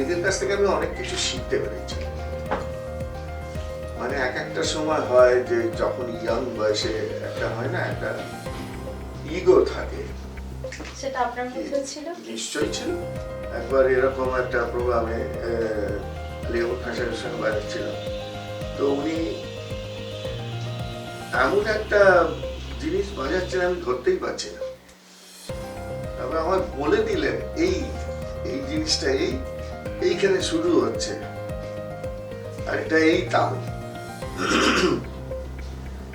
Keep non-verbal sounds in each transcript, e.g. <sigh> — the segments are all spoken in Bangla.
এদের কাছ থেকে আমি অনেক কিছু শিখতে পেরেছি। মানে এক একটা সময় হয় যে যখন ইয়াং বয়সে একটা হয় না একটা ইগো থাকে। সেটা আপনার মধ্যে ছিল? নিশ্চয়ই ছিল। একবার এরকম একটা প্রোগ্রামে লেবুর খাসারের সঙ্গে বেড়াচ্ছিলাম। তো উনি এমন একটা জিনিস বাজাচ্ছেন আমি ধরতেই পারছি না। তারপরে আমার বলে দিলেন এই এই জিনিসটা এই এইখানে শুরু হচ্ছে। আর এটা এই তাল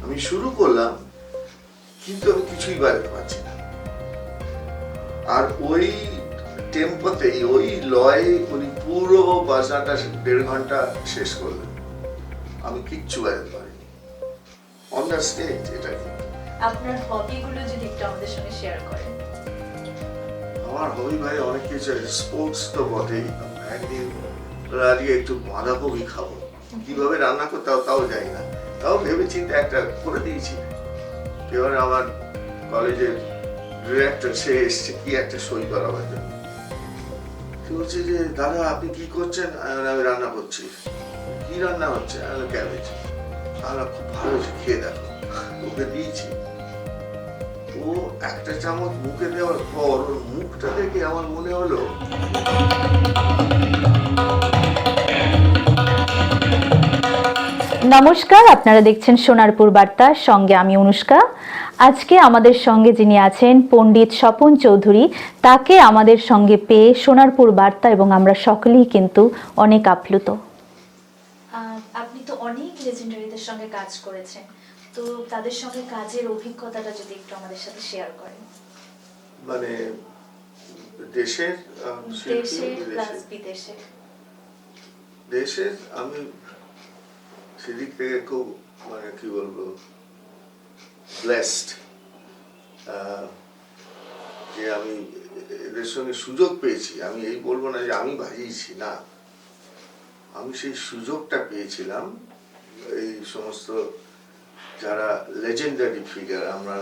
আমি শুরু করলাম কিন্তু আমি কিছুই বাজাতে পারছি না। আর ওই টেম্পোতেই ওই লয়ে উনি পুরো বাজনাটা দেড় ঘণ্টা শেষ করলেন। আমি কিচ্ছু বাজাতে পারিনি। অন দ্য স্টেজ এটা আপনার হবিগুলো যদি একটু আমাদের সঙ্গে শেয়ার করেন। আমার হবি ভাই অনেক কিছু স্পোর্টস তো বটেই। একদিন আজকে একটু বাঁধাকপি খাব। কীভাবে রান্না করতে তাও জানি না। তাও ভেবে চিন্তে একটা করে দিয়েছি। এবারে আমার কলেজের ডিরেক্টর সে এসছে, কি একটা সই করাবার জন্য। সে বলছে যে, দাদা, আপনি কি করছেন? আমি রান্না করছি। কি রান্না হচ্ছে? আমি ক্যাবেজ। আমরা খুব ভালো খেয়ে দেখো। ওকে দিয়েছি। ও একটা চামচ মুখে দেওয়ার পর ওর মুখটা দেখে আমার মনে হলো নমস্কার আপনারা দেখছেন সোনারপুর বার্তা সঙ্গে আমি অনুষ্কা। আজকে আমাদের সঙ্গে যিনি আছেন পণ্ডিত স্বপন চৌধুরী তাকে আমাদের সঙ্গে পেয়ে সোনারপুর বার্তা এবং আমরা সকলেই কিন্তু অনেক আপ্লুত। আপনি তো অনেক লেজেন্ডারিদের সঙ্গে কাজ করেছেন। তো তাদের সঙ্গে কাজের অভিজ্ঞতাটা যদি একটু আমাদের সাথে শেয়ার করেন। মানে দেশের। বিদেশে দেশের আমি সেদিক থেকে খুব মানে কি বলব ব্লেসড যে আমি এদের সঙ্গে সুযোগ পেয়েছি। আমি এই বলব না যে আমি ভাজিয়েছি না। আমি সেই সুযোগটা পেয়েছিলাম এই সমস্ত যারা লেজেন্ডারি ফিগার আমরা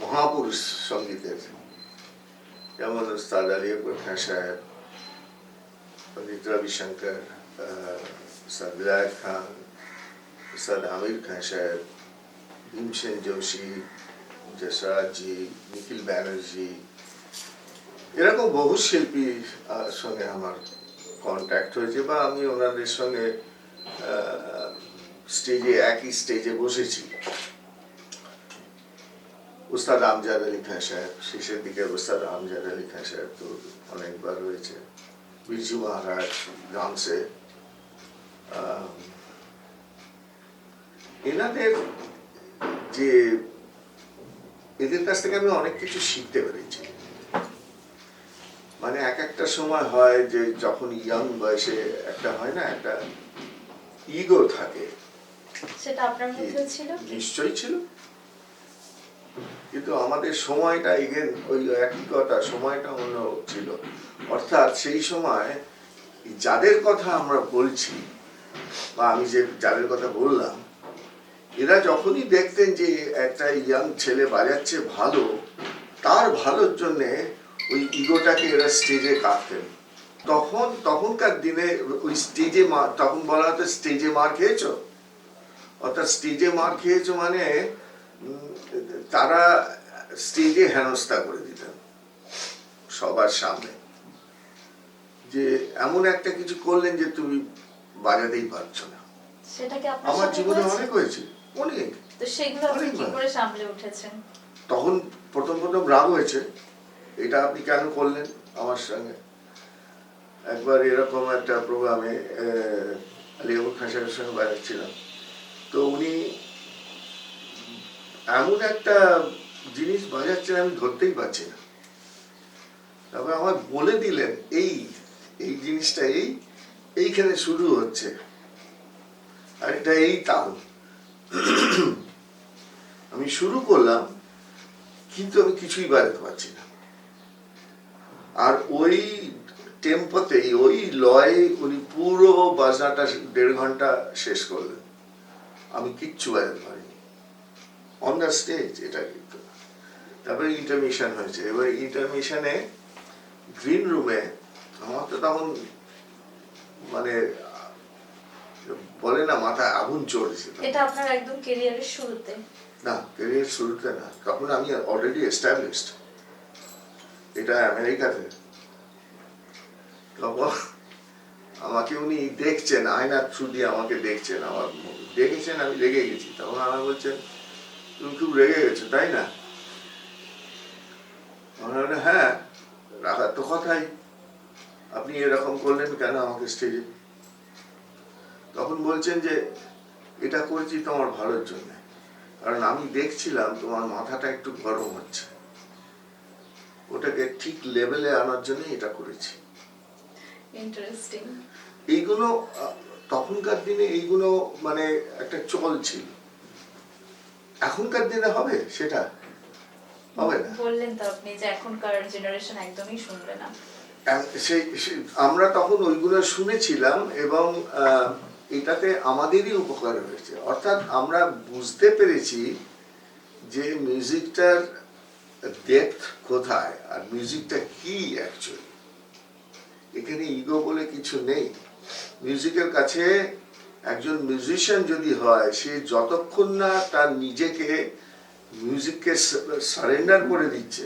মহাপুরুষ সঙ্গীতের যেমন উস্তাদ আলী আকবর খান সাহেব पंडित रविशंकर अ, उस्ताद विलायत खान उस्ताद आमिर खान साहब भीमसेन जोशी जसराज জি নিখিল ব্যানার্জি এরকম বহু শিল্পী আহ, সঙ্গে আমার কন্ট্যাক্ট হয়েছে বা আমি ওনাদের সঙ্গে স্টেজে, একই স্টেজে বসেছি। উস্তাদ আমজাদ আলী খান সাহেব, শেষের দিকে উস্তাদ আমজাদ আলী খান সাহেব তো অনেকবার রয়েছে। বিরজু মহারাজ গানসে এনাদের যে, এদের কাছ থেকে আমি অনেক কিছু শিখতে পেরেছি। মানে এক একটা সময় হয় যে, যখন ইয়াং বয়সে একটা হয় না, একটা ইগো থাকে। সেটা আপনার ছিল? নিশ্চয়ই ছিল। কিন্তু আমাদের সময়টা এগেন ওই একই কথা সময়টা অন্য ছিল। অর্থাৎ সেই সময় যাদের কথা আমরা বলছি বা আমি যে যাদের কথা বললাম এরা যখনই দেখতেন যে একটা ইয়াং ছেলে বাজাচ্ছে ভালো তার ভালোর জন্যে ওই ইগোটাকে এরা স্টেজে কাটতেন। তখন তখনকার দিনে ওই স্টেজে মার তখন বলা হতো স্টেজে মার খেয়েছো? অর্থাৎ স্টেজে মার খেয়েছো মানে তারা স্টেজে হেনস্থা করে দিতেন সবার সামনে। যে এমন একটা কিছু করলেন যে তুমি বাজাতেই পারছ না। আমার জীবনে অনেক হয়েছে অনেক। তখন প্রথম প্রথম রাগ হয়েছে এটা আপনি কেন করলেন আমার সঙ্গে? একবার এরকম একটা প্রোগ্রামে লেবুর খাসারের সঙ্গে বেড়াচ্ছিলাম। তো উনি এমন একটা জিনিস বাজাচ্ছেন আমি ধরতেই পারছি না। তারপরে আমার বলে দিলেন, এই এই জিনিসটা এই, এইখানে শুরু হচ্ছে। আর এটা এই তাল আমি শুরু করলাম, কিন্তু আমি কিছুই বাজাতে পারছি না। আর ওই টেম্পোতেই ওই লয়ে উনি পুরো বাজনাটা দেড় ঘণ্টা শেষ করলেন। আমি কিচ্ছু বাজাতে পারিনি। অন দ্য স্টেজ এটা কিন্তু। তারপরে ইন্টারমিশন হয়েছে। এবার ইন্টারমিশনে গ্রিন রুমে আমার তো তখন মানে বলে না মাথায় আগুন চড়েছে এটা আপনার একদম কেরিয়ারের শুরুতে। না ক্যারিয়ার শুরুতে না। তখন আমি অলরেডি এস্টাবলিশড এটা আমেরিকাতে। তখন আমাকে উনি দেখছেন আয়নার থ্রু দিয়ে আমাকে দেখছেন আমার দেখেছেন আমি রেগে গেছি? তখন আমার বলছেন তুমি খুব রেগে গেছো তাই না? আমার হ্যাঁ রাখার তো কথাই। আপনি এরকম করলেন কেন আমাকে স্টেজে তখন বলছেন যে এটা করেছি তোমার ভালোর জন্য। কারণ আমি দেখছিলাম তোমার মাথাটা একটু গরম হচ্ছে। ওটাকে ঠিক লেভেলে আনার জন্য এটা করেছি। ইন্টারেস্টিং এইগুলো তখনকার দিনে এইগুলো মানে একটা চল ছিল। এখনকার দিনে হবে সেটা? হবে না। বললেন তো আপনি যে এখনকার জেনারেশন একদমই শুনবে না। সেই আমরা তখন ওইগুলো শুনেছিলাম এবং এটাতে আমাদেরই উপকার হয়েছে। অর্থাৎ আমরা বুঝতে পেরেছি যে মিউজিকটার ডেপথ কোথায় আর মিউজিকটা কি অ্যাকচুয়ালি এখানে ইগো বলে কিছু নেই। মিউজিকের কাছে একজন মিউজিশিয়ান যদি হয়, সে যতক্ষণ না তার নিজেকে মিউজিককে সারেন্ডার করে দিচ্ছে,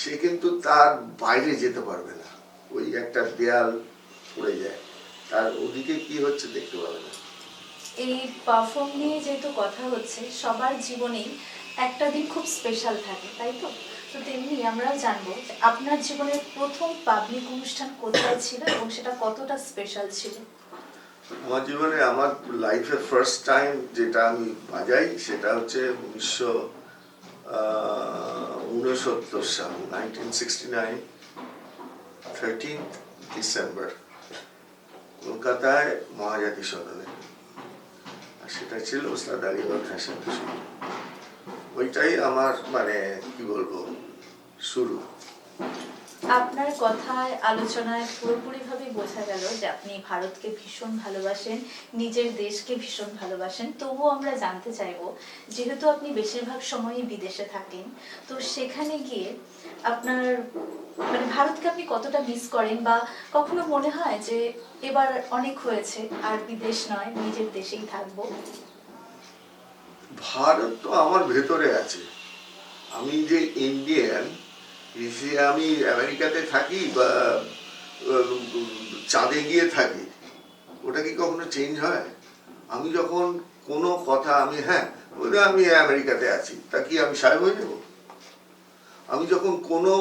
সে কিন্তু তার বাইরে যেতে পারবে না। ওই একটা দেয়াল পড়ে যায়। তার ওদিকে কি হচ্ছে দেখতে পাবে না। এই পারফর্ম নিয়ে যেহেতু কথা হচ্ছে, সবার জীবনেই একটা দিন খুব স্পেশাল থাকে, তাই তো? তো তেমনি আমরাও জানব আপনার জীবনের প্রথম পাবলিক অনুষ্ঠান কোথায় ছিল এবং সেটা কতটা স্পেশাল ছিল? আমার জীবনে আমার লাইফের ফার্স্ট টাইম যেটা আমি বাজাই সেটা হচ্ছে উনিশশো উনসত্তর সাল nineteen sixty nine thirteen December কলকাতায় মহাজাতি সদনে। আর সেটা ছিল ওস্তাদ আলিবাগ ফ্যাশন ওইটাই আমার মানে কি বলব শুরু। আপনার কথায় আলোচনায় পুরোপুরিভাবে বোঝা গেল যে আপনি ভারতকে ভীষণ ভালোবাসেন নিজের দেশকে ভীষণ ভালোবাসেন। তবুও আমরা জানতে চাইব যেহেতু আপনি বেশিরভাগ সময়ই বিদেশে থাকেন তো সেখানে গিয়ে আপনার মানে ভারতকে আপনি কতটা মিস করেন বা কখনো মনে হয় যে এবার অনেক হয়েছে আর বিদেশ নয় নিজের দেশেই থাকব? ভারত তো আমার ভেতরে আছে। আমি যে ইন্ডিয়ান আমি আমেরিকাতে থাকি বা চাঁদে গিয়ে থাকি, ওটা কি কখনো চেঞ্জ হয়? আমি যখন কোনো কথা, আমি হ্যাঁ ওটা আমি আমেরিকাতে আছি, তা কি আমি সাহেব হয়ে যাব? আমি যখন কোনো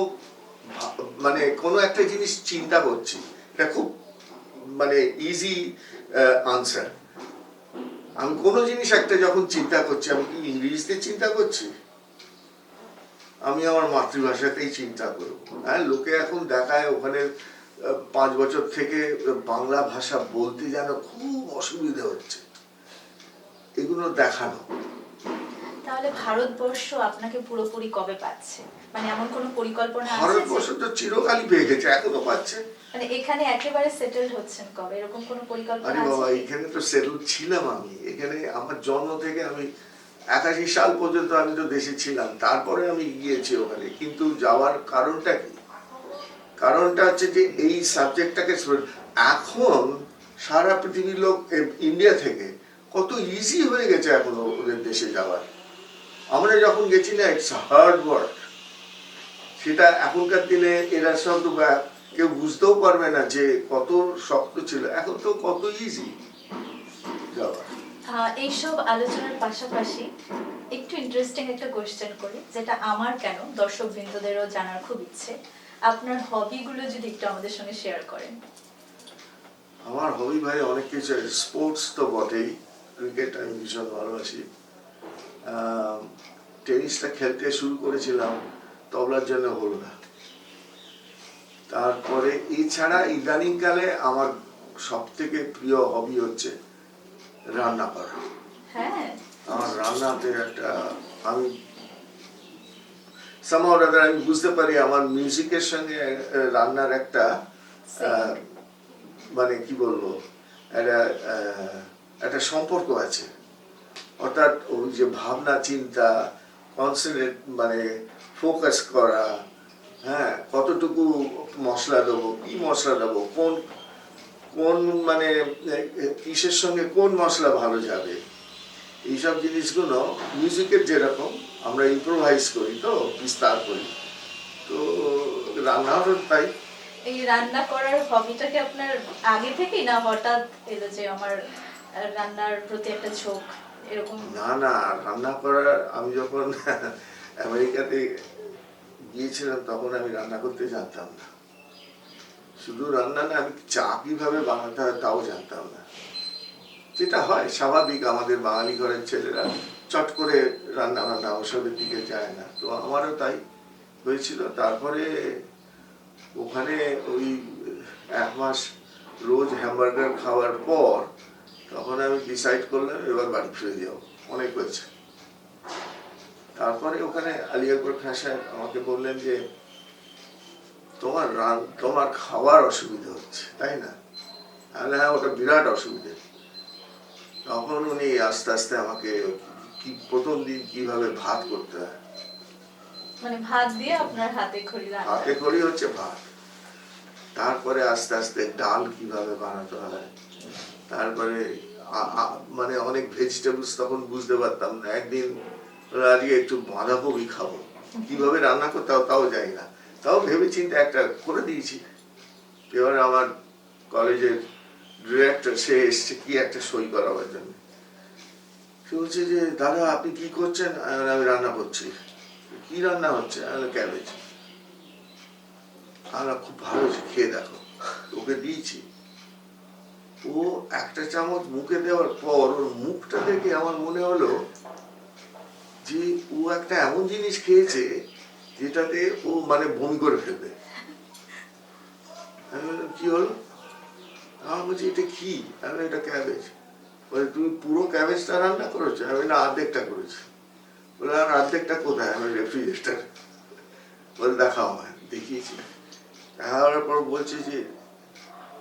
মানে কোনো একটা জিনিস চিন্তা করছি, এটা খুব মানে ইজি আনসার আমি কোনো জিনিস একটা যখন চিন্তা করছি, আমি কি ইংরেজিতে চিন্তা করছি? আমি আমার মাতৃভাষাতেই চিন্তা করব। হ্যাঁ লোকে এখন দেখায় ওখানে পাঁচ বছর থেকে বাংলা ভাষা বলতে যেন খুব অসুবিধা হচ্ছে। এগুলো দেখানো। তাহলে ভারতবর্ষ আপনাকে পুরোপুরি কবে পাচ্ছে? মানে এমন কোনো পরিকল্পনা আছে ভারতবর্ষ তো চিরকালই পেয়ে গেছে এখনও পাচ্ছে। মানে এখানে একেবারে সেটেল হচ্ছেন কবে? এরকম কোনো পরিকল্পনা আরে বাবা এখানে তো সেটেল ছিলাম আমি। এখানে আমার জন্ম থেকে আমি একাশি সাল পর্যন্ত আমি তো দেশে ছিলাম তারপরে আমি গিয়েছি ওখানে। কিন্তু যাওয়ার কারণটা কি? কারণটা হচ্ছে যে এই সাবজেক্টটাকে এখন সারা পৃথিবীর লোক ইন্ডিয়া থেকে কত ইজি হয়ে গেছে এখন ওদের দেশে যাওয়ার। আমরা যখন গেছি না ইটস হার্ড ওয়ার্ক সেটা এখনকার দিনে এরা সব কেউ বুঝতেও পারবে না যে কত শক্ত ছিল। এখন তো কত ইজি যাওয়া আহ, এইসব আলোচনার পাশাপাশি একটু ইন্টারেস্টিং একটা কোয়েশ্চেন করি, যেটা আমার কেন দর্শক বৃন্দদেরও জানার খুব ইচ্ছে। আপনার হবিগুলো যদি একটু আমাদের সঙ্গে শেয়ার করেন। আমার হবি ভাই অনেক কিছু স্পোর্টস তো বটেই ক্রিকেট আমি ভীষণ ভালোবাসি। টেনিসটা খেলতে শুরু করেছিলাম, তবলার জন্য হলো না। তারপরে এছাড়া ইদানিংকালে আমার সব থেকে প্রিয় হবি হচ্ছে রান্না করা। হ্যাঁ। আমার রান্নাতে একটা আমি আমি বুঝতে পারি আমার মিউজিকের সঙ্গে রান্নার একটা মানে কি বলব একটা একটা সম্পর্ক আছে। অর্থাৎ ওই যে ভাবনা চিন্তা কনসেন্ট্রেট মানে ফোকাস করা হ্যাঁ কতটুকু মশলা দেবো কি মশলা দেবো কোন কোন মানে কিসের সঙ্গে কোন মশলা ভালো যাবে? এইসব জিনিসগুলো মিউজিকের যেরকম আমরা ইম্প্রোভাইজ করি তো বিস্তার করি। তো রান্নারও তাই? এই রান্না করার হবিটাকে আপনার আগে থেকেই না হঠাৎ এলো যে আমার রান্নার প্রতি একটা ঝোঁক এরকম? না না রান্না করার আমি যখন <laughs> আমেরিকাতে গিয়েছিলাম তখন আমি রান্না করতে জানতাম না। শুধু রান্না না, আমি চা কীভাবে বানাতে হয় তাও জানতাম না। যেটা হয়, স্বাভাবিক আমাদের বাঙালি ঘরের ছেলেরা চট করে রান্না বান্না ওসবের দিকে যায় না। তো আমারও তাই হয়েছিল। তারপরে ওখানে ওই এক মাস রোজ হ্যামবার্গার খাওয়ার পর তখন আমি ডিসাইড করলাম, এবার বাড়ি ফিরে যাব। অনেক হয়েছে। তারপরে ওখানে আলিয়ারপুর খান সাহেব আমাকে বললেন যে তোমার রান তোমার খাওয়ার অসুবিধা হচ্ছে তাই না? তাহলে হ্যাঁ ওটা বিরাট অসুবিধে। তখন উনি আস্তে আস্তে আমাকে কি প্রথম দিন কীভাবে ভাত করতে হয়? মানে ভাত দিয়ে আপনার হাতে খড়ি হাতে হচ্ছে ভাত। তারপরে আস্তে আস্তে ডাল কীভাবে বানাতে হয়? তারপরে মানে অনেক ভেজিটেবলস তখন বুঝতে পারতাম না। একদিন আজকে একটু বাঁধাকপি খাব। কীভাবে রান্না করতে হবে তাও জানি না। তাও ভেবে চিন্তে একটা করে দিয়েছি। এবার আমার কলেজের ডিরেক্টর সে এসছে কি একটা সই করাবার জন্য। সে বলছে যে, দাদা, আপনি কি করছেন? আমি আমি রান্না করছি। কি রান্না হচ্ছে? ক্যাবেজ। আমরা খুব ভালো হয়েছে, খেয়ে দেখো। ওকে দিয়েছি। ও একটা চামচ মুখে দেওয়ার পর ওর মুখটা দেখে আমার মনে হলো যে, ও একটা এমন জিনিস খেয়েছে যেটাতে ও মানে বমি করে ফেলবে। কি হলো? আমার বলছি, এটা কি? এটা ক্যাবেজ। বলে, তুমি পুরো ক্যাবেজটা রান্না করেছ? আমি না অর্ধেকটা করেছি। বলে, আর অর্ধেকটা কোথায়? আমি রেফ্রিজারেটার। বলে দেখা হয় দেখিয়েছি। দেখার পর বলছে যে,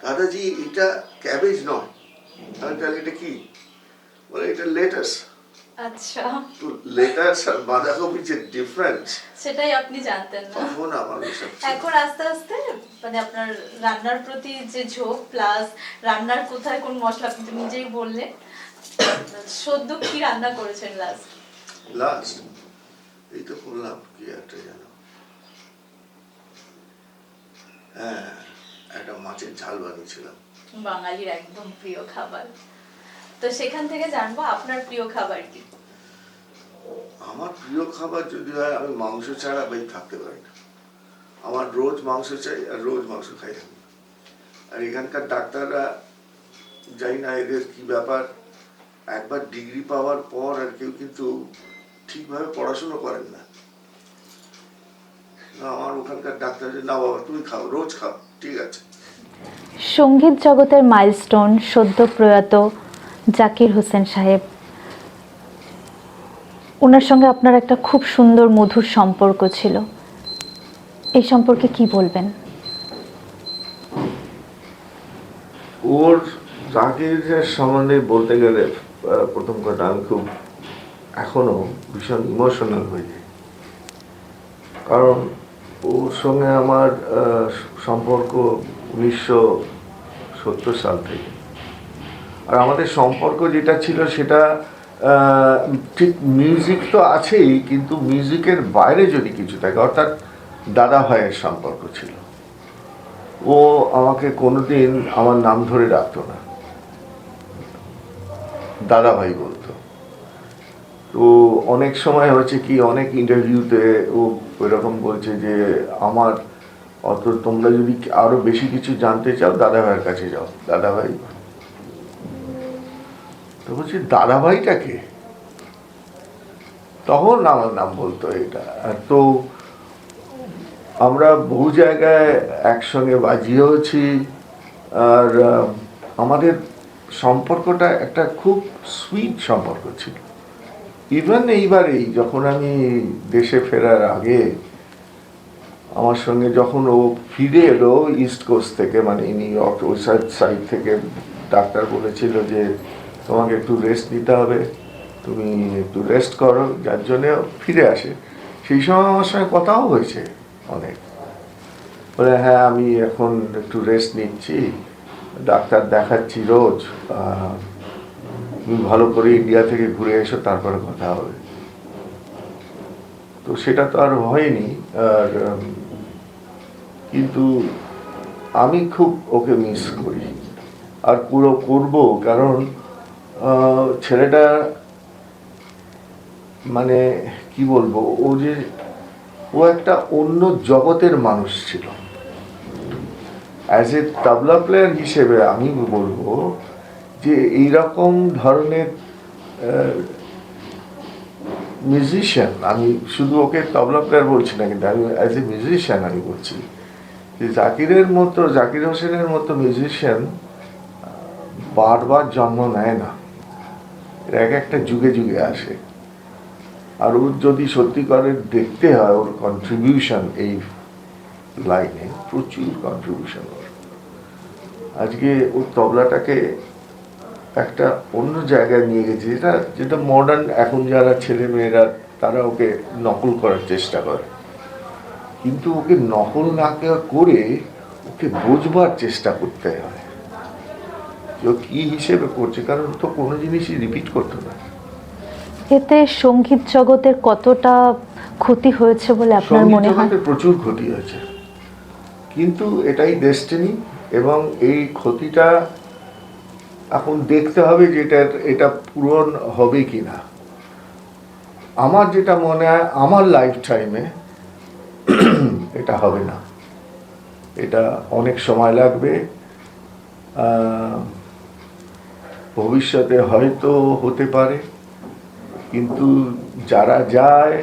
দাদাজি, এটা ক্যাবেজ নয়। আমি তাহলে এটা কি? বলে, এটা লেটাস। আচ্ছা। তো লেটাস আর বাঁধাকপির যে ডিফারেন্স সেটাই আপনি জানতেন না। তখন আমার এখন আস্তে আস্তে মানে আপনার রান্নার প্রতি যে ঝোঁক প্লাস রান্নার কোথায় কোন মশলা আপনি নিজেই বললেন। সদ্য কি রান্না করেছেন লাস্ট লাস্ট এই তো কি একটা যেন। হ্যাঁ একটা মাছের ঝাল বানিয়েছিলাম। বাঙালির একদম প্রিয় খাবার। তো সেখান থেকে জানব আপনার প্রিয় খাবার কি? প্রিয় খাবার যদি হয়, আমি মাংস ছাড়া ভাই থাকতে পারি না। আমার রোজ মাংস চাই আর রোজ মাংস খাই আমি। আর এখানকার ডাক্তাররা জানি না এদের কি ব্যাপার। একবার ডিগ্রি পাওয়ার পর আর কেউ কিন্তু ঠিকভাবে পড়াশুনো করেন না। আমার ওখানকার ডাক্তার না বাবা, তুমি খাও, রোজ খাও, ঠিক আছে। সংগীত জগতের মাইলস্টোন সদ্য প্রয়াত জাকির হোসেন সাহেব। ওনার সঙ্গে আপনার একটা খুব সুন্দর মধুর সম্পর্ক ছিল। এই সম্পর্কে কি বলবেন? ওর জাকিরের সম্বন্ধে বলতে গেলে প্রথম কথা আমি খুব এখনও ভীষণ ইমোশনাল হয়ে যাই কারণ ওর সঙ্গে আমার সম্পর্ক উনিশশো সত্তর সাল থেকে। আর আমাদের সম্পর্ক যেটা ছিল সেটা ঠিক মিউজিক তো আছেই, কিন্তু মিউজিকের বাইরে যদি কিছু থাকে, অর্থাৎ দাদা ভাইয়ের সম্পর্ক ছিল। ও আমাকে কোনোদিন আমার নাম ধরে ডাকতো না। দাদা ভাই বলতো। তো অনেক সময় হচ্ছে কি, অনেক ইন্টারভিউতে ও ওইরকম বলছে যে, আমার, অত তোমরা যদি আরও বেশি কিছু জানতে চাও, দাদা ভাইয়ের কাছে যাও। দাদা ভাই তো বলছি দাদা ভাইটাকে তখন আমার নাম বলতো এটা। তো আমরা বহু জায়গায় একসঙ্গে বাজিয়েওছি আর আমাদের সম্পর্কটা একটা খুব সুইট সম্পর্ক ছিল। ইভেন এইবারেই যখন আমি দেশে ফেরার আগে, আমার সঙ্গে যখন ও ফিরে এলো ইস্ট কোস্ট থেকে মানে নিউ ইয়র্ক ওই সাইড থেকে, ডাক্তার বলেছিল যে তোমাকে একটু রেস্ট নিতে হবে। তুমি একটু রেস্ট করো, যার জন্য ফিরে আসে। সেই সময় আমার সঙ্গে কথাও হয়েছে অনেক। বলে হ্যাঁ আমি এখন একটু রেস্ট নিচ্ছি। ডাক্তার দেখাচ্ছি রোজ। তুমি ভালো করে ইন্ডিয়া থেকে ঘুরে এসো, তারপরে কথা হবে। তো সেটা তো আর হয়নি। আর কিন্তু আমি খুব ওকে মিস করি। আর পুরো করব, কারণ ছেলেটা মানে কি বলব, ও যে, ও একটা অন্য জগতের মানুষ ছিল। অ্যাজ এ তবলা প্লেয়ার হিসেবে আমি বলব যে, এইরকম ধরনের মিউজিশিয়ান আমি শুধু ওকে তবলা প্লেয়ার বলছি না, কিন্তু আমি অ্যাজ এ মিউজিশিয়ান আমি বলছি যে, জাকিরের মতো, জাকির হোসেনের মতো মিউজিশিয়ান বারবার জন্ম নেয় না। এক একটা যুগে যুগে আসে। আর ওর যদি সত্যিকারের দেখতে হয়, ওর কন্ট্রিবিউশন এই লাইনে প্রচুর কন্ট্রিবিউশন ওর। আজকে ওর তবলাটাকে একটা অন্য জায়গায় নিয়ে গেছে, যেটা যেটা মডার্ন এখন যারা ছেলে মেয়েরা, তারা ওকে নকল করার চেষ্টা করে। কিন্তু ওকে নকল না করে ওকে বোঝবার চেষ্টা করতে হয়। যে ও কি হিসেবে করছে? কারণ তো কোনো জিনিসই রিপিট করতে না। এতে সংগীত জগতের কতটা ক্ষতি হয়েছে বলে আপনার মনে হয়? প্রচুর ক্ষতি হয়েছে। কিন্তু এটাই ডেস্টিনি এবং এই ক্ষতিটা এখন দেখতে হবে যে এটা এটা পূরণ হবে কি না আমার যেটা মনে হয় আমার লাইফ টাইমে <clears throat> এটা হবে না। এটা অনেক সময় লাগবে। আহ, ভবিষ্যতে হয়তো হতে পারে কিন্তু যারা যায়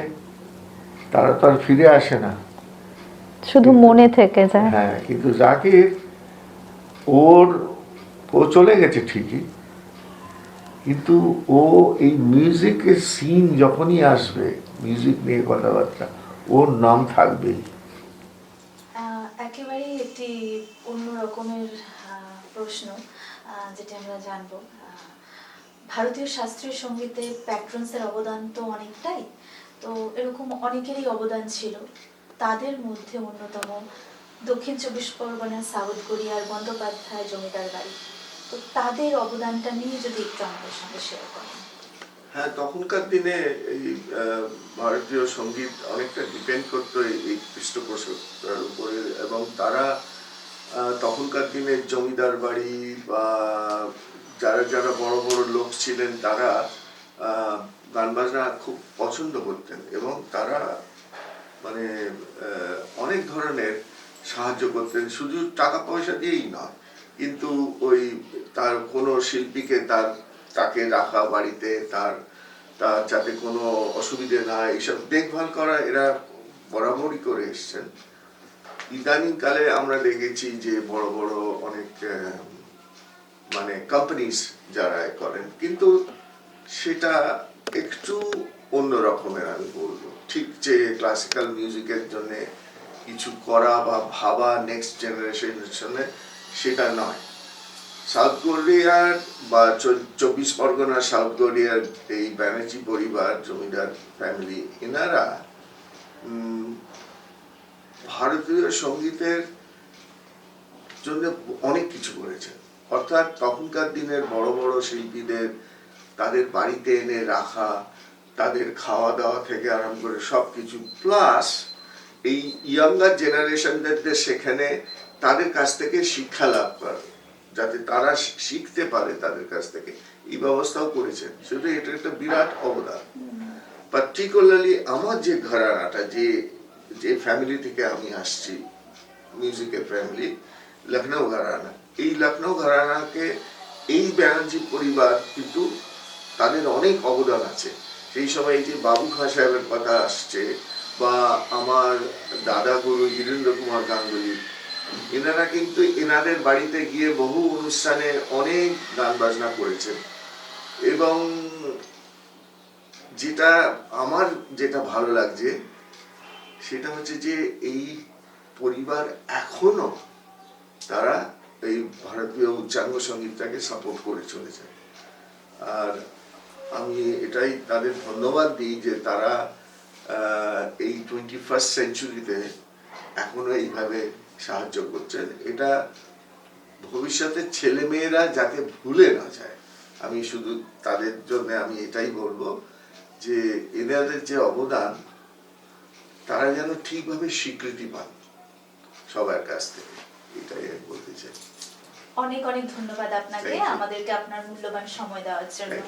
তারা তো আর ফিরে আসে না। শুধু মনে থেকে যায়। হ্যাঁ কিন্তু জাকির ওর ও চলে গেছে ঠিকই কিন্তু ও এই মিউজিকের সিন যখনই আসবে মিউজিক নিয়ে কথাবার্তা ওর নাম থাকবেই। একেবারেই একটি অন্য রকমের প্রশ্ন যেটা আমরা জানব। ভারতীয় শাস্ত্রীয় সঙ্গীতে প্যাট্রন্সের অবদান তো অনেকটাই। তো এরকম অনেকেরই অবদান ছিল। তাদের মধ্যে অন্যতম দক্ষিণ চব্বিশ পরগনার সাউথ কোরিয়ার বন্দ্যোপাধ্যায় জমিদার বাড়ি। তো তাদের অবদানটা নিয়ে যদি একটু আমাদের সঙ্গে শেয়ার করেন। হ্যাঁ তখনকার দিনে এই ভারতীয় সংগীত অনেকটা ডিপেন্ড করতো এই পৃষ্ঠপোষকতার উপরে এবং তারা তখনকার দিনে জমিদার বাড়ি বা যারা যারা বড় বড় লোক ছিলেন, তারা গান বাজনা খুব পছন্দ করতেন এবং তারা মানে অনেক ধরনের সাহায্য করতেন। শুধু টাকা পয়সা দিয়েই নয়, কিন্তু ওই তার কোনো শিল্পীকে তার, তাকে রাখা বাড়িতে, তার তার যাতে কোনো অসুবিধে না, এইসব দেখভাল করা, এরা বরাবরই করে এসছেন। ইদানিংকালে আমরা দেখেছি যে বড় বড় অনেক মানে কোম্পানিজ যারা করেন, কিন্তু সেটা একটু অন্য রকমের আমি বলব। ঠিক যে ক্লাসিক্যাল মিউজিকের জন্য কিছু করা বা ভাবা নেক্সট জেনারেশনের জন্য সেটা নয়। সাউথ কোরিয়ার বা চব্বিশ পরগনার সাউথ কোরিয়ার এই ব্যানার্জি পরিবার, জমিদার ফ্যামিলি এনারা ভারতীয় সঙ্গীতের জন্য অনেক কিছু করেছেন। অর্থাৎ তখনকার দিনের বড় বড় শিল্পীদের, তাদের বাড়িতে এনে রাখা, তাদের খাওয়া দাওয়া থেকে আরম্ভ করে সব কিছু প্লাস এই ইয়াঙ্গার জেনারেশনদের সেখানে তাদের কাছ থেকে শিক্ষা লাভ করে, যাতে তারা শিখতে পারে তাদের কাছ থেকে। এই ব্যবস্থাও করেছেন। শুধু এটা একটা বিরাট অবদান। পার্টিকুলারলি আমার যে ঘরানাটা, যে যে ফ্যামিলি থেকে আমি আসছি মিউজিকের ফ্যামিলি লখনৌ ঘরানা। এই লখনৌ ঘরানাকে, এই ব্যানার্জি পরিবার কিন্তু তাদের অনেক অবদান আছে। সেই সময় এই যে বাবু খাঁ সাহেবের কথা আসছে, বা আমার দাদা গুরু হীরেন্দ্র কুমার গাঙ্গুলি, এনারা কিন্তু এনাদের বাড়িতে গিয়ে বহু অনুষ্ঠানে অনেক গান বাজনা করেছেন। এবং যেটা আমার যেটা ভালো লাগছে, সেটা হচ্ছে যে এই পরিবার এখনও তারা এই ভারতীয় উচ্চাঙ্গ সঙ্গীতটাকে সাপোর্ট করে চলেছে। আর আমি এটাই তাদের ধন্যবাদ দিই যে তারা এই টোয়েন্টি ফার্স্ট সেঞ্চুরিতে এখনও এইভাবে সাহায্য করছেন এটা ভবিষ্যতের ছেলে মেয়েরা যাতে ভুলে না যায়, আমি শুধু তাদের জন্য আমি এটাই বলব যে এনাদের যে অবদান, তারা যেন ঠিকভাবে স্বীকৃতি পান সবার কাছ থেকে, এটাই আমি বলতে চাই। অনেক অনেক ধন্যবাদ আপনাকে। আমাদেরকে আপনার মূল্যবান সময় দেওয়ার জন্য।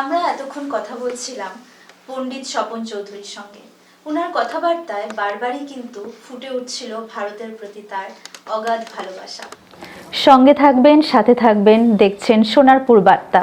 আমরা এতক্ষণ কথা বলছিলাম পণ্ডিত স্বপন চৌধুরীর সঙ্গে। ওনার কথাবার্তায় বারবারই কিন্তু ফুটে উঠছিল ভারতের প্রতি তার অগাধ ভালোবাসা। সঙ্গে থাকবেন সাথে থাকবেন দেখছেন সোনারপুর বার্তা।